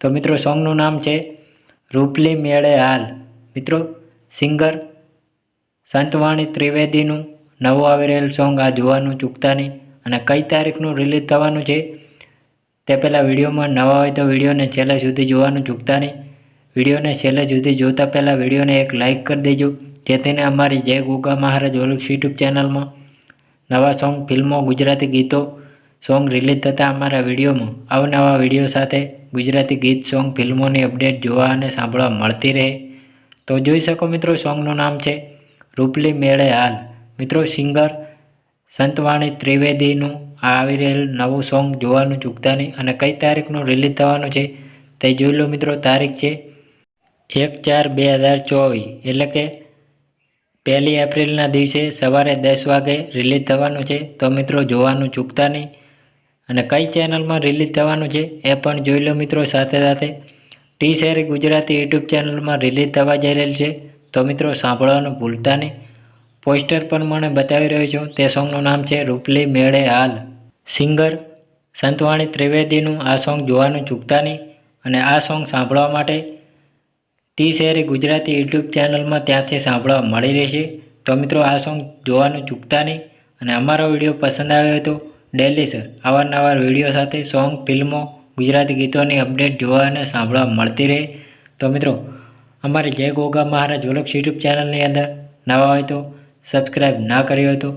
તો મિત્રો સોંગનું નામ છે રૂપલી મેળે હાલ. મિત્રો, સિંગર સંતવાણી ત્રિવેદીનું નવું આવી રહેલ સોંગ આ જોવાનું ચૂકતા નહીં અને કઈ તારીખનું રિલીઝ થવાનું છે તે પહેલાં વિડીયોમાં નવા હોય તો વિડીયોને છેલ્લે સુધી જોવાનું ચૂકતા નહીં. વિડીયોને છેલ્લે સુધી જોતા પહેલાં વિડીયોને એક લાઇક કરી દેજો જેથીને અમારી જય ગોગા મહારાજ ઓલુક્ષ યુટ્યુબ ચેનલમાં નવા સોંગ, ફિલ્મો, ગુજરાતી ગીતો, સોંગ રિલીઝ થતાં અમારા વિડીયોમાં અવનવા વીડિયો સાથે ગુજરાતી ગીત, સોંગ, ફિલ્મોની અપડેટ જોવા અને સાંભળવા મળતી રહે. તો જોઈ શકો મિત્રો, સોંગનું નામ છે રૂપલી મેળે હાલ. મિત્રો, સિંગર સંતવાણી ત્રિવેદીનું આ આવી રહેલ નવું સોંગ જોવાનું ચૂકતા નહીં અને કઈ તારીખનું રિલીઝ થવાનું છે તે જોઈ લો મિત્રો, તારીખ છે એક ચાર બે હજાર ચોવીસ. એટલે કે પહેલી એપ્રિલના દિવસે સવારે દસ વાગે રિલીઝ થવાનું છે. તો મિત્રો, જોવાનું ચૂકતા નહીં. અને કઈ ચેનલમાં રિલીઝ થવાનું છે એ પણ જોઈ લો મિત્રો સાથે સાથે. ટી શેરી ગુજરાતી યુટ્યુબ ચેનલમાં રિલીઝ થવા જઈ રહેલ છે. તો મિત્રો સાંભળવાનું ભૂલતા નહીં. પોસ્ટર પણ મને બતાવી રહ્યો છું. તે સોંગનું નામ છે રૂપલી મેળે હાલ. સિંગર સંતવાણી ત્રિવેદીનું આ સોંગ જોવાનું ચૂકતા નહીં. અને આ સોંગ સાંભળવા માટે ટી શેરી ગુજરાતી યુટ્યુબ ચેનલમાં ત્યાંથી સાંભળવા મળી રહેશે. તો મિત્રો આ સોંગ જોવાનું ચૂકતા નહીં. અને અમારો વીડિયો પસંદ આવ્યો તો ડેલી સર. અવારનવાર વીડિયો સાથે સોંગ, ફિલ્મો, ગુજરાતી ગીતોની અપડેટ જોવા અને સાંભળવા મળતી રહે. તો મિત્રો, અમારી જય ગોગા મહારાજ વલોક્સ યુટ્યુબ ચેનલની અંદર નવા હોય તો સબસ્ક્રાઈબ ના કર્યો હોય તો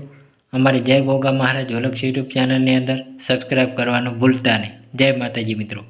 અમારી જય ગોગા મહારાજ વલોક્સ યુટ્યુબ ચેનલની અંદર સબસ્ક્રાઈબ કરવાનું ભૂલતા નહીં. જય માતાજી મિત્રો.